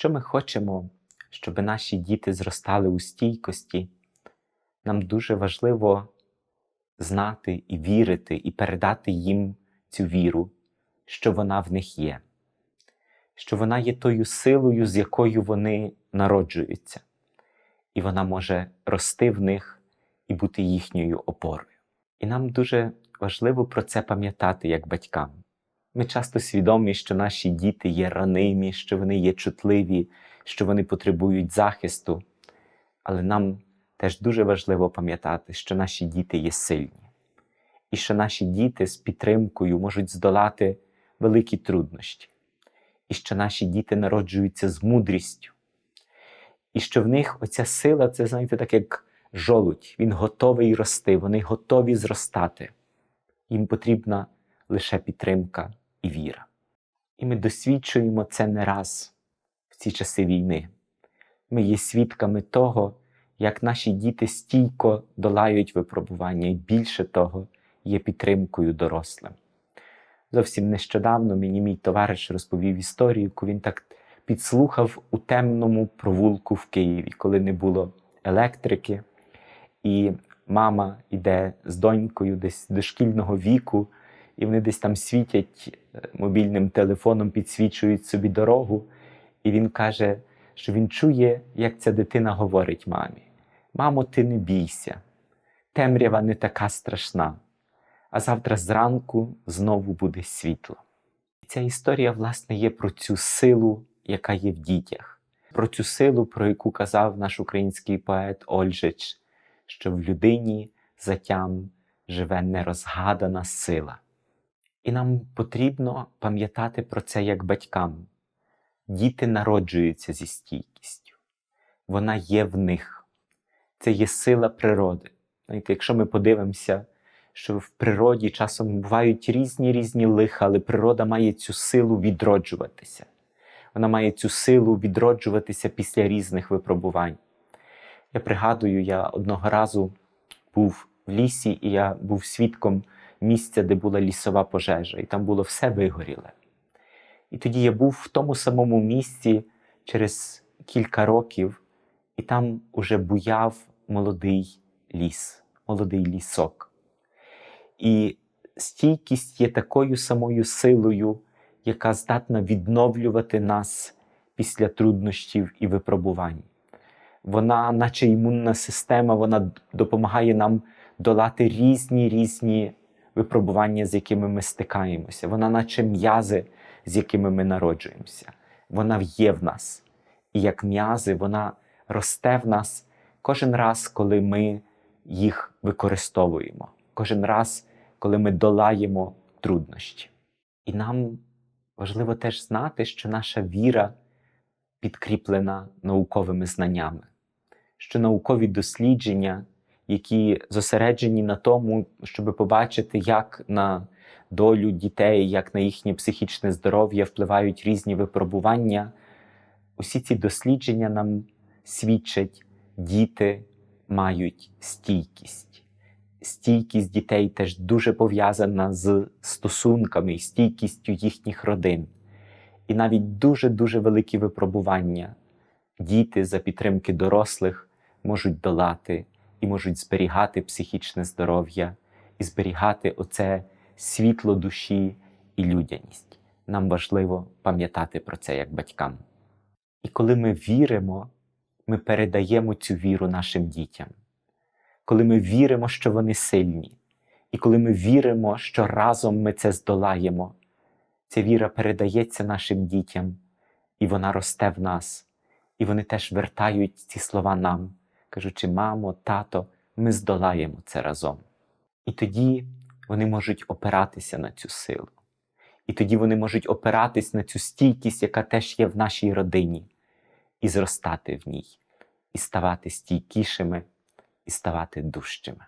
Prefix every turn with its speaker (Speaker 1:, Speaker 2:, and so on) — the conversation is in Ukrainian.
Speaker 1: Якщо ми хочемо, щоб наші діти зростали у стійкості, нам дуже важливо знати і вірити, і передати їм цю віру, що вона в них є, що вона є тою силою, з якою вони народжуються, і вона може рости в них і бути їхньою опорою. І нам дуже важливо про це пам'ятати як батькам. Ми часто свідомі, що наші діти є ранимі, що вони є чутливі, що вони потребують захисту. Але нам теж дуже важливо пам'ятати, що наші діти є сильні, і що наші діти з підтримкою можуть здолати великі труднощі, і що наші діти народжуються з мудрістю, і що в них оця сила це, знаєте, так як жолудь, він готовий рости, вони готові зростати. Їм потрібна лише підтримка і віра. І ми досвідчуємо це не раз в ці часи війни. Ми є свідками того, як наші діти стійко долають випробування, і більше того, є підтримкою дорослим. Зовсім нещодавно мені мій товариш розповів історію, яку він так підслухав у темному провулку в Києві, коли не було електрики, і мама йде з донькою десь дошкільного віку, і вони десь там світять е, мобільним телефоном, підсвічують собі дорогу. І він каже, що він чує, як ця дитина говорить мамі: Мамо, ти не бійся, темрява не така страшна, а завтра зранку знову буде світло. І ця історія, власне, є про цю силу, яка є в дітях, про цю силу, про яку казав наш український поет Ольжич, що в людині затям живе нерозгадана сила. І нам потрібно пам'ятати про це як батькам. Діти народжуються зі стійкістю, вона є в них. Це є сила природи. Знаєте, Якщо ми подивимося, що в природі часом бувають різні різні лиха, але природа має цю силу відроджуватися. Вона має цю силу відроджуватися після різних випробувань. Я пригадую, я одного разу був в лісі, і я був свідком місця, де була лісова пожежа, і там було все вигоріле. І тоді я був в тому самому місці через кілька років, і там уже буяв молодий ліс, молодий лісок. І стійкість є такою самою силою, яка здатна відновлювати нас після труднощів і випробувань. Вона, наче імунна система, вона допомагає нам долати різні різні випробування, з якими ми стикаємося. Вона, наче м'язи, з якими ми народжуємося. Вона є в нас. І як м'язи, вона росте в нас кожен раз, коли ми їх використовуємо, кожен раз, коли ми долаємо труднощі. І нам важливо теж знати, що наша віра підкріплена науковими знаннями, що наукові дослідження, які зосереджені на тому, щоб побачити, як на долю дітей, як на їхнє психічне здоров'я впливають різні випробування, усі ці дослідження нам свідчать, діти мають стійкість. Стійкість дітей теж дуже пов'язана з стосунками і стійкістю їхніх родин. І навіть дуже-дуже великі випробування діти за підтримки дорослих можуть долати і можуть зберігати психічне здоров'я і зберігати оце світло душі і людяність. Нам важливо пам'ятати про це як батькам. І коли ми віримо, ми передаємо цю віру нашим дітям. Коли ми віримо, що вони сильні, і коли ми віримо, що разом ми це здолаємо, ця віра передається нашим дітям, і вона росте в нас, і вони теж вертають ці слова нам, кажучи, мамо, тато, ми здолаємо це разом. І тоді вони можуть опиратися на цю силу. І тоді вони можуть опиратись на цю стійкість, яка теж є в нашій родині, і зростати в ній, і ставати стійкішими, і ставати дужчими.